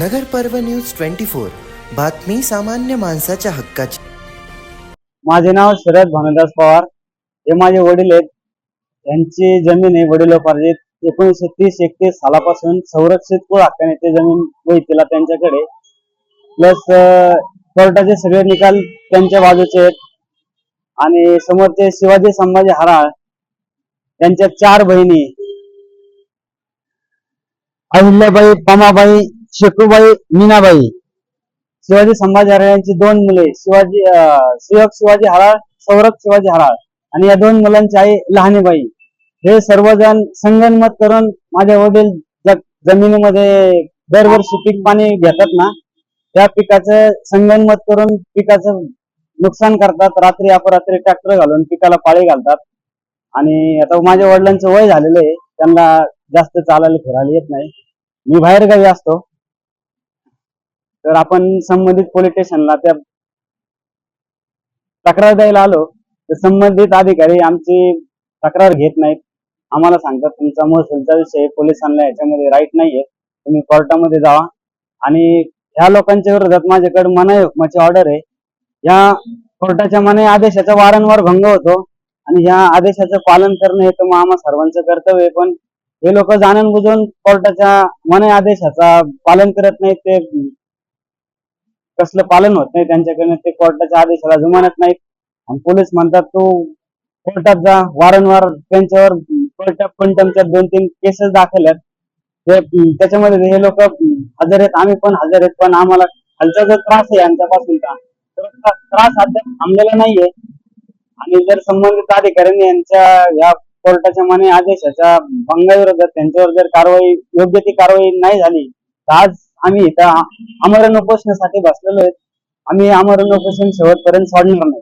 नगर पर्व news twenty four. बातमी सामान्य माणसाच्या हक्काची. माझे नाव शरद भानुदास पवार. हे माझे वडील आहेत. यांची जमीन आहे वडिलोपार्जित. एकोणीसशे तीस एकतीस सालापासून संरक्षित कुळ हक्काने ते जमीन वैतीला त्यांच्याकडे. प्लस कोर्टाचे सगळे निकाल त्यांच्या बाजूचे आहेत. आणि समोरचे शिवाजी संभाजी हराळ त्यांच्या चार बहिणी. अहिल्याबाई पमाबाई शेकूबाई मीनाबाई. शिवाजी संभाजी यांची दोन मुले शिवाजी अं, शिवाजी हराळ सौरभ शिवाजी हराळ आणि या दोन मुलांची आई लहानीबाई. हे सर्वजण संगणमत करून माझे वडील जमिनीमध्ये दरवर्षी पीक पाणी घेतात ना त्या पिकाचं संगणमत करून पिकाचं नुकसान करतात. रात्री अपरात्री ट्रॅक्टर घालून पिकाला पाळी घालतात. आणि आता माझ्या वडिलांचं वय झालेलं आहे त्यांना जास्त चालायला फिरायला येत नाही. मी बाहेर गावी असतो. तर आपण संबंधित पोलीस स्टेशनला त्या तक्रार द्यायला आलो. तर संबंधित अधिकारी आमची तक्रार घेत नाहीत. आम्हाला सांगतात तुमचा महसूलचा विषय पोलिसांना याच्यामध्ये राईट नाहीये. तुम्ही कोर्टामध्ये जावा. आणि ह्या लोकांच्या विरोधात माझ्याकडे मनाई हुकमाची ऑर्डर आहे. या कोर्टाच्या मनाई आदेशाचा वारंवार भंग होतो आणि या आदेशाचं पालन करणं हे तर मग आम्हा सर्वांचं कर्तव्य आहे. पण हे लोक जाणून बुजून कोर्टाच्या मनाई आदेशाचा पालन करत नाहीत ते कसलं पालन होत नाही त्यांच्याकडनं ते कोर्टाच्या आदेशाला जुमानत नाहीत. आणि पोलीस म्हणतात तू कोर्टात जा वारंवार त्यांच्यावर कोर्टात त्यांच्या दोन तीन केसेस दाखल आहेत. त्याच्यामध्ये हे लोक हजर आहेत आम्ही पण हजर आहेत पण आम्हाला खालचा जो त्रास आहे यांच्यापासूनचा तर त्रास अद्याप थांबलेला नाहीये. आणि जर संबंधित अधिकाऱ्यांनी यांच्या या कोर्टाच्या मने आदेशाच्या भंगाविरोधात त्यांच्यावर जर कारवाई योग्य ती कारवाई नाही झाली तर आज आम्ही इथं आमरण उपोषणासाठी बसलेलो आहेत आम्ही आमरण उपोषण शेवटपर्यंत सोडणार नाही.